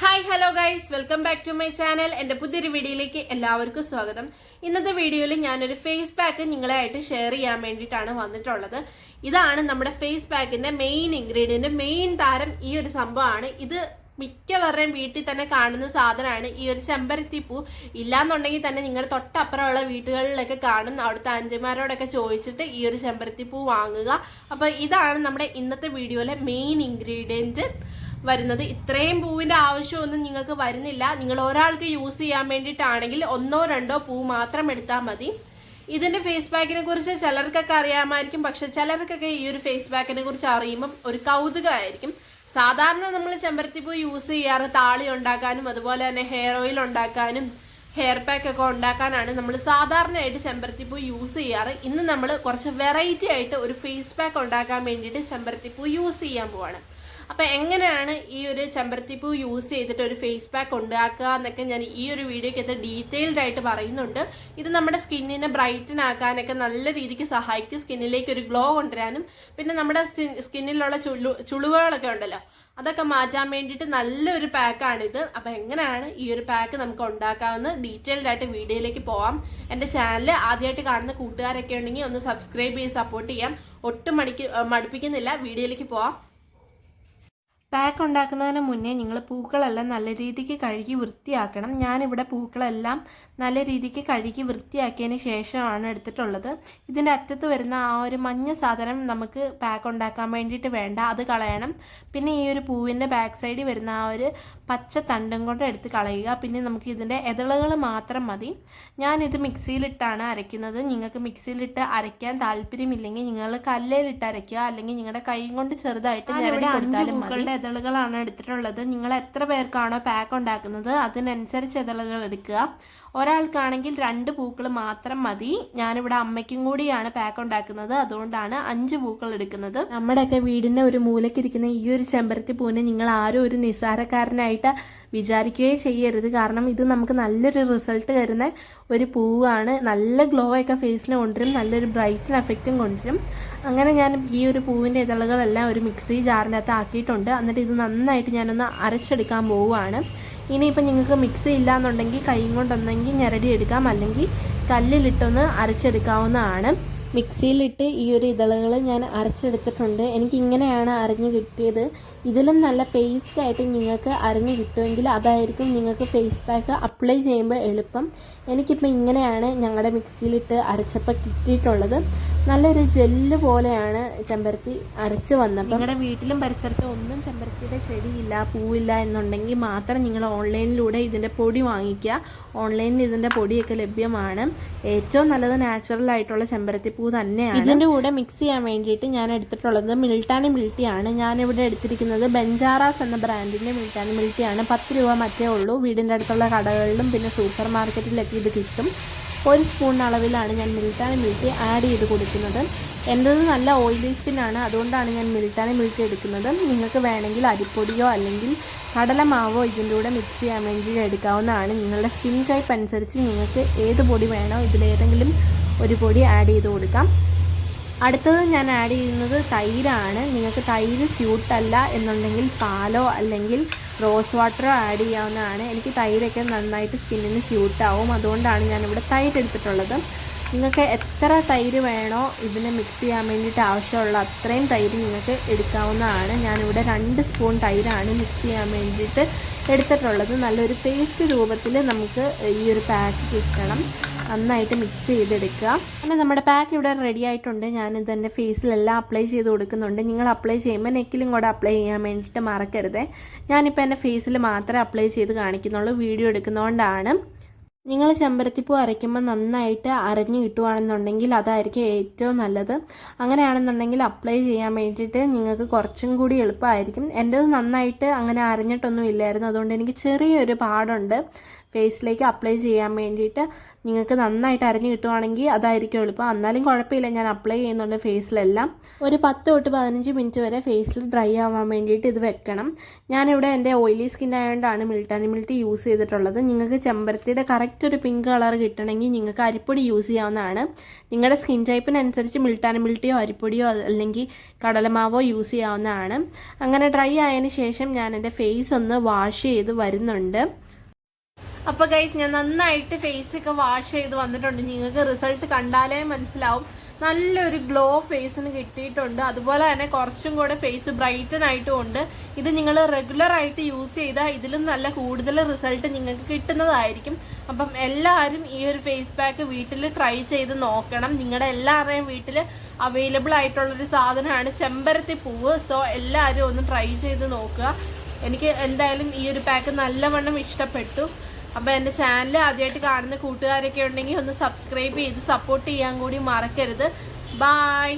Hi hello guys welcome back to my channel എന്റെ പുതിയൊരു വീഡിയോയിലേക്ക് എല്ലാവർക്കും സ്വാഗതം. ഇന്നത്തെ വീഡിയോയിൽ ഞാനൊരു ഫേസ് പാക്ക് നിങ്ങളായിട്ട് ഷെയർ ചെയ്യാൻ വേണ്ടിയിട്ടാണ് വന്നിട്ടുള്ളത്. ഇതാണ് നമ്മുടെ ഫേസ് പാക്കിന്റെ മെയിൻ ഇൻഗ്രീഡിയന്റ് മെയിൻ താരം ഈ ഒരു സംഭവമാണ്. ഇത് മിക്കവരുടെയും വീട്ടിൽ തന്നെ കാണുന്ന സാധനമാണ്. ഈ ഒരു ചെമ്പരത്തിപ്പൂ ഇല്ലാന്നുണ്ടെങ്കിൽ തന്നെ നിങ്ങളുടെ തൊട്ടപ്പുറമുള്ള വീടുകളിലൊക്കെ കാണും അവിടുത്തെ അഞ്ചന്മാരോടൊക്കെ ചോദിച്ചിട്ട് ഈ ഒരു ചെമ്പരത്തിപ്പൂ വാങ്ങുക. അപ്പോൾ ഇതാണ് നമ്മുടെ ഇന്നത്തെ വീഡിയോയിലെ മെയിൻ ഇൻഗ്രീഡിയന്റ് വരുന്നത്. ഇത്രയും പൂവിന്റെ ആവശ്യമൊന്നും നിങ്ങൾക്ക് വരുന്നില്ല. നിങ്ങൾ ഒരാൾക്ക് യൂസ് ചെയ്യാൻ വേണ്ടിയിട്ടാണെങ്കിൽ ഒന്നോ രണ്ടോ പൂ മാത്രം എടുത്താൽ മതി. ഇതിന്റെ ഫേസ് ബാക്കിനെ കുറിച്ച് ചിലർക്കൊക്കെ അറിയാമായിരിക്കും. പക്ഷെ ചിലർക്കൊക്കെ ഈ ഒരു ഫേസ് ബാക്കിനെ കുറിച്ച് അറിയുമ്പം ഒരു കൗതുകമായിരിക്കും. സാധാരണ നമ്മൾ ചെമ്പരത്തിപ്പൂ യൂസ് ചെയ്യാറ് താളി ഉണ്ടാക്കാനും അതുപോലെ തന്നെ ഹെയർ ഓയിൽ ഉണ്ടാക്കാനും ഹെയർ പാക്ക് ഒക്കെ ഉണ്ടാക്കാനാണ് നമ്മൾ സാധാരണയായിട്ട് ചെമ്പരത്തിപ്പൂ യൂസ് ചെയ്യാറ്. ഇന്ന് നമ്മൾ കുറച്ച് വെറൈറ്റി ആയിട്ട് ഒരു ഫേസ് പാക്ക് ഉണ്ടാക്കാൻ വേണ്ടിയിട്ട് ചെമ്പരത്തിപ്പൂ യൂസ് ചെയ്യാൻ പോവാണ്. അപ്പൊ എങ്ങനെയാണ് ഈ ഒരു ചെമ്പരത്തിപ്പൂ യൂസ് ചെയ്തിട്ട് ഒരു ഫേസ് പാക്ക് ഉണ്ടാക്കുക എന്നൊക്കെ ഞാൻ ഈ ഒരു വീഡിയോക്കകത്ത് ഡീറ്റെയിൽഡ് ആയിട്ട് പറയുന്നുണ്ട്. ഇത് നമ്മുടെ സ്കിന്നിനെ ബ്രൈറ്റൻ ആക്കാനൊക്കെ നല്ല രീതിക്ക് സഹായിക്കും. സ്കിന്നിലേക്ക് ഒരു ഗ്ലോ കൊണ്ടുവരാനും. പിന്നെ നമ്മുടെ സ്കിന്നിലുള്ള ചുളു ചുളിവുകളൊക്കെ ഉണ്ടല്ലോ. അതൊക്കെ മാറ്റാൻ വേണ്ടിയിട്ട് നല്ലൊരു പാക്കാണിത് അപ്പം എങ്ങനെയാണ് ഈ ഒരു പാക്ക് നമുക്ക് ഉണ്ടാക്കാവുന്ന ഡീറ്റെയിൽഡ് ആയിട്ട് വീഡിയോയിലേക്ക് പോവാം. എന്റെ ചാനൽ ആദ്യമായിട്ട് കാണുന്ന കൂട്ടുകാരൊക്കെ ഉണ്ടെങ്കിൽ ഒന്ന് സബ്സ്ക്രൈബ് ചെയ്ത് സപ്പോർട്ട് ചെയ്യാം. ഒട്ടും മടിക്ക് മടുപ്പിക്കുന്നില്ല. വീഡിയോയിലേക്ക് പോവാം. പാക്ക് ഉണ്ടാക്കുന്നതിന് മുന്നേ നിങ്ങൾ പൂക്കളെല്ലാം നല്ല രീതിക്ക് കഴുകി വൃത്തിയാക്കണം. ഞാനിവിടെ പൂക്കളെല്ലാം നല്ല രീതിക്ക് കഴുകി വൃത്തിയാക്കിയതിന് ശേഷമാണ് എടുത്തിട്ടുള്ളത്. ഇതിന്റെ അറ്റത്ത് വരുന്ന ആ ഒരു മഞ്ഞ സാധനം നമുക്ക് പാക്ക് ഉണ്ടാക്കാൻ വേണ്ടിയിട്ട് വേണ്ട. അത് കളയണം. പിന്നെ ഈ ഒരു പൂവിന്റെ ബാക്ക് സൈഡിൽ വരുന്ന ആ ഒരു പച്ച തണ്ടും കൊണ്ട് എടുത്ത് കളയുക. പിന്നെ നമുക്ക് ഇതിന്റെ ഇതളുകൾ മാത്രം മതി. ഞാനിത് മിക്സിയിലിട്ടാണ് അരയ്ക്കുന്നത്. നിങ്ങൾക്ക് മിക്സിയിലിട്ട് അരയ്ക്കാൻ താല്പര്യമില്ലെങ്കിൽ നിങ്ങൾ കല്ലയിലിട്ട് അരയ്ക്കുക. അല്ലെങ്കിൽ നിങ്ങളുടെ കൈ കൊണ്ട് ചെറുതായിട്ട് മതി. ഇതളുകളാണ് എടുത്തിട്ടുള്ളത്. നിങ്ങൾ എത്ര പേർക്കാണോ പാക്ക് ഉണ്ടാക്കുന്നത് അതിനനുസരിച്ച് ഇതളുകൾ എടുക്കുക. ഒരാൾക്കാണെങ്കിൽ രണ്ട് പൂക്കൾ മാത്രം മതി. ഞാനിവിടെ അമ്മയ്ക്കും കൂടിയാണ് പാക്ക് ഉണ്ടാക്കുന്നത്. അതുകൊണ്ടാണ് അഞ്ച് പൂക്കൾ എടുക്കുന്നത്. നമ്മുടെയൊക്കെ വീടിന്റെ ഒരു മൂലക്കിരിക്കുന്ന ഈ ഒരു ചെമ്പരത്തി പൂവിനെ നിങ്ങൾ ആരും ഒരു നിസ്സാരക്കാരനായിട്ട് വിചാരിക്കുകയേ ചെയ്യരുത്. കാരണം ഇത് നമുക്ക് നല്ലൊരു റിസൾട്ട് തരുന്ന ഒരു പൂവാണ്. നല്ല ഗ്ലോ ഒക്കെ ഫേസിന് കൊണ്ടുവരും. നല്ലൊരു ബ്രൈറ്റൻ എഫക്റ്റും കൊണ്ടുവരും. അങ്ങനെ ഞാൻ ഈ ഒരു പൂവിന്റെ ഇതളുകളെല്ലാം ഒരു മിക്സി ജാറിന്റെ അകത്ത് ആക്കിയിട്ടുണ്ട്. എന്നിട്ട് ഇത് നന്നായിട്ട് ഞാനൊന്ന് അരച്ചെടുക്കാൻ പോവുകയാണ്. ഇനിയിപ്പോൾ നിങ്ങൾക്ക് മിക്സി ഇല്ലാന്നുണ്ടെങ്കിൽ കൈ കൊണ്ടൊന്നെങ്കിൽ ഞെരടി എടുക്കാം. അല്ലെങ്കിൽ കല്ലിലിട്ടൊന്ന് അരച്ചെടുക്കാവുന്നതാണ്. മിക്സിയിലിട്ട് ഈ ഒരു ഇതളുകൾ ഞാൻ അരച്ചെടുത്തിട്ടുണ്ട്. എനിക്ക് ഇങ്ങനെയാണ് അരഞ്ഞ് കിട്ടിയത്. ഇതിലും നല്ല പേസ്റ്റ് ആയിട്ട് നിങ്ങൾക്ക് അരഞ്ഞ് കിട്ടുമെങ്കിൽ അതായിരിക്കും നിങ്ങൾക്ക് ഫേസ് പാക്ക് അപ്ലൈ ചെയ്യുമ്പോൾ എളുപ്പം. എനിക്കിപ്പോൾ ഇങ്ങനെയാണ് ഞങ്ങളുടെ മിക്സിയിലിട്ട് അരച്ചപ്പോൾ കിട്ടിയിട്ടുള്ളത്. നല്ലൊരു ജെല്ല് പോലെയാണ് ചെമ്പരത്തി അരച്ച് വന്നപ്പോൾ നിങ്ങളുടെ വീട്ടിലും പരിസരത്തും ഒന്നും ചെമ്പരത്തിയുടെ ചെടിയില്ല പൂവില്ല എന്നുണ്ടെങ്കിൽ മാത്രം നിങ്ങൾ ഓൺലൈനിലൂടെ ഇതിന്റെ പൊടി വാങ്ങിക്കുക. ഓൺലൈനിൽ ഇതിന്റെ പൊടിയൊക്കെ ലഭ്യമാണ്. ഏറ്റവും നല്ലത് നാച്ചുറൽ ആയിട്ടുള്ള ചെമ്പരത്തി പൂ തന്നെയാണ്. ഇതിന്റെ കൂടെ മിക്സ് ചെയ്യാൻ വേണ്ടിയിട്ട് ഞാൻ എടുത്തിട്ടുള്ളത് മിൽട്ടാനി മിൽട്ടിയാണ് ഇവിടെ എടുത്തിരിക്കുന്നത് ബെഞ്ചാറാസ് എന്ന ബ്രാൻഡിന്റെ മിൽട്ടാനി മിൽട്ടിയാണ് പത്ത് രൂപ മറ്റേ ഉള്ളൂ. വീടിന്റെ അടുത്തുള്ള കടകളിലും പിന്നെ സൂപ്പർ മാർക്കറ്റിലൊക്കെ ഇത് കിട്ടും. ഒരു സ്പൂൺ അളവിലാണ് ഞാൻ മിൽട്ടാനി മിൽട്ടി ആഡ് ചെയ്ത് കൊടുക്കുന്നത്. എന്റെത് നല്ല ഓയിലി സ്കിന്നാണ് അതുകൊണ്ടാണ് ഞാൻ മിൽട്ടാനി മിൽട്ടി എടുക്കുന്നത്. നിങ്ങൾക്ക് വേണമെങ്കിൽ അരിപ്പൊടിയോ അല്ലെങ്കിൽ കടലമാവോ ഇതിന്റെ കൂടെ മിക്സ് ചെയ്യാൻ വേണ്ടി എടുക്കാവുന്നതാണ്. നിങ്ങളുടെ സ്കിൻ ടൈപ്പ് അനുസരിച്ച് നിങ്ങൾക്ക് ഏത് പൊടി വേണോ ഇതിലേതെങ്കിലും ഒരു പൊടി ആഡ് ചെയ്ത് കൊടുക്കാം. അടുത്തത് ഞാൻ ആഡ് ചെയ്യുന്നത് തൈരാണ്. നിങ്ങൾക്ക് തൈര് സ്യൂട്ടല്ല എന്നുണ്ടെങ്കിൽ പാലോ അല്ലെങ്കിൽ റോസ് വാട്ടറോ ആഡ് ചെയ്യാവുന്നതാണ്. എനിക്ക് തൈരൊക്കെ നന്നായിട്ട് സ്കിന്നിന് സ്യൂട്ടാവും അതുകൊണ്ടാണ് ഞാനിവിടെ തൈര് എടുത്തിട്ടുള്ളത്. നിങ്ങൾക്ക് എത്ര തൈര് വേണോ ഇതിനെ മിക്സ് ചെയ്യാൻ വേണ്ടിയിട്ട് ആവശ്യമുള്ള അത്രയും തൈര് നിങ്ങൾക്ക് എടുക്കാവുന്നതാണ്. ഞാനിവിടെ രണ്ട് സ്പൂൺ തൈരാണ് മിക്സ് ചെയ്യാൻ വേണ്ടിയിട്ട് എടുത്തിട്ടുള്ളത്. നല്ലൊരു പേസ്റ്റ് രൂപത്തിൽ നമുക്ക് ഈ ഒരു പാക്ക് കിട്ടണം. നന്നായിട്ട് മിക്സ് ചെയ്തെടുക്കുക. അങ്ങനെ നമ്മുടെ പാക്ക് ഇവിടെ റെഡി ആയിട്ടുണ്ട്. ഞാനിത് എന്റെ ഫേസിലെല്ലാം അപ്ലൈ ചെയ്ത് കൊടുക്കുന്നുണ്ട്. നിങ്ങൾ അപ്ലൈ ചെയ്യുമ്പോൾ നെക്കിലും കൂടെ അപ്ലൈ ചെയ്യാൻ വേണ്ടിയിട്ട് മറക്കരുത്. ഞാനിപ്പോൾ എന്റെ ഫേസിൽ മാത്രമേ അപ്ലൈ ചെയ്ത് കാണിക്കുന്നുള്ളൂ. വീഡിയോ എടുക്കുന്നതുകൊണ്ടാണ്. നിങ്ങൾ ചെമ്പരത്തിപ്പൂ അരയ്ക്കുമ്പോൾ നന്നായിട്ട് അരഞ്ഞു കിട്ടുവാണെന്നുണ്ടെങ്കിൽ അതായിരിക്കും ഏറ്റവും നല്ലത്. അങ്ങനെയാണെന്നുണ്ടെങ്കിൽ അപ്ലൈ ചെയ്യാൻ വേണ്ടിയിട്ട് നിങ്ങൾക്ക് കുറച്ചും കൂടി എളുപ്പമായിരിക്കും. എന്റേത് നന്നായിട്ട് അങ്ങനെ അരഞ്ഞിട്ടൊന്നും ഇല്ലായിരുന്നു. അതുകൊണ്ട് എനിക്ക് ചെറിയൊരു പാടുണ്ട്. ഫേസിലേക്ക് അപ്ലൈ ചെയ്യാൻ വേണ്ടിയിട്ട് നിങ്ങൾക്ക് നന്നായിട്ട് അരഞ്ഞു കിട്ടുവാണെങ്കിൽ അതായിരിക്കും എളുപ്പം. എന്നാലും കുഴപ്പമില്ല ഞാൻ അപ്ലൈ ചെയ്യുന്നുണ്ട് ഫേസിലെല്ലാം. ഒരു പത്ത് തൊട്ട് പതിനഞ്ച് മിനിറ്റ് വരെ ഫേസിൽ ഡ്രൈ ആവാൻ വേണ്ടിയിട്ട് ഇത് വെക്കണം. ഞാനിവിടെ എന്റെ ഓയിലി സ്കിൻ ആയതുകൊണ്ടാണ് മിൽട്ടാനി മിൽട്ടി യൂസ് ചെയ്തിട്ടുള്ളത്. നിങ്ങൾക്ക് ചെമ്പരത്തിയുടെ കറക്റ്റ് ഒരു പിങ്ക് കളർ കിട്ടണമെങ്കിൽ നിങ്ങൾക്ക് അരിപ്പൊടി യൂസ് ചെയ്യാവുന്നതാണ്. നിങ്ങളുടെ സ്കിൻ ടൈപ്പിനനുസരിച്ച് മിൽട്ടാനി മിൽട്ടിയോ അരിപ്പൊടിയോ അല്ലെങ്കിൽ കടലമാവോ യൂസ് ചെയ്യാവുന്നതാണ്. അങ്ങനെ ഡ്രൈ ആയതിനു ശേഷം ഞാൻ എന്റെ ഫേസ് ഒന്ന് വാഷ് ചെയ്ത് വരുന്നുണ്ട്. അപ്പോൾ ഗൈസ് ഞാൻ നന്നായിട്ട് ഫേസ് ഒക്കെ വാഷ് ചെയ്ത് വന്നിട്ടുണ്ട്. നിങ്ങൾക്ക് റിസൾട്ട് കണ്ടാലേ മനസ്സിലാവും. നല്ലൊരു ഗ്ലോ ഫേസിന് കിട്ടിയിട്ടുണ്ട്. അതുപോലെ തന്നെ കുറച്ചും കൂടെ ഫേസ് ബ്രൈറ്റൻ ആയിട്ടും ഉണ്ട്. ഇത് നിങ്ങൾ റെഗുലർ ആയിട്ട് യൂസ് ചെയ്താൽ ഇതിലും നല്ല കൂടുതൽ റിസൾട്ട് നിങ്ങൾക്ക് കിട്ടുന്നതായിരിക്കും. അപ്പം എല്ലാവരും ഈ ഒരു ഫേസ് പാക്ക് വീട്ടിൽ ട്രൈ ചെയ്ത് നോക്കണം. നിങ്ങളുടെ എല്ലാവരുടെയും വീട്ടിൽ അവൈലബിൾ ആയിട്ടുള്ളൊരു സാധനമാണ് ചെമ്പരത്തി പൂവ്. സോ എല്ലാവരും ഒന്ന് ട്രൈ ചെയ്ത് നോക്കുക. എനിക്ക് എന്തായാലും ഈ ഒരു പാക്ക് നല്ലവണ്ണം ഇഷ്ടപ്പെട്ടു. അപ്പോൾ എന്റെ ചാനൽ ആദ്യമായിട്ട് കാണുന്ന കൂട്ടുകാരൊക്കെ ഉണ്ടെങ്കിൽ ഒന്ന് സബ്സ്ക്രൈബ് ചെയ്ത് സപ്പോർട്ട് ചെയ്യാൻ കൂടി മറക്കരുത്. ബായ്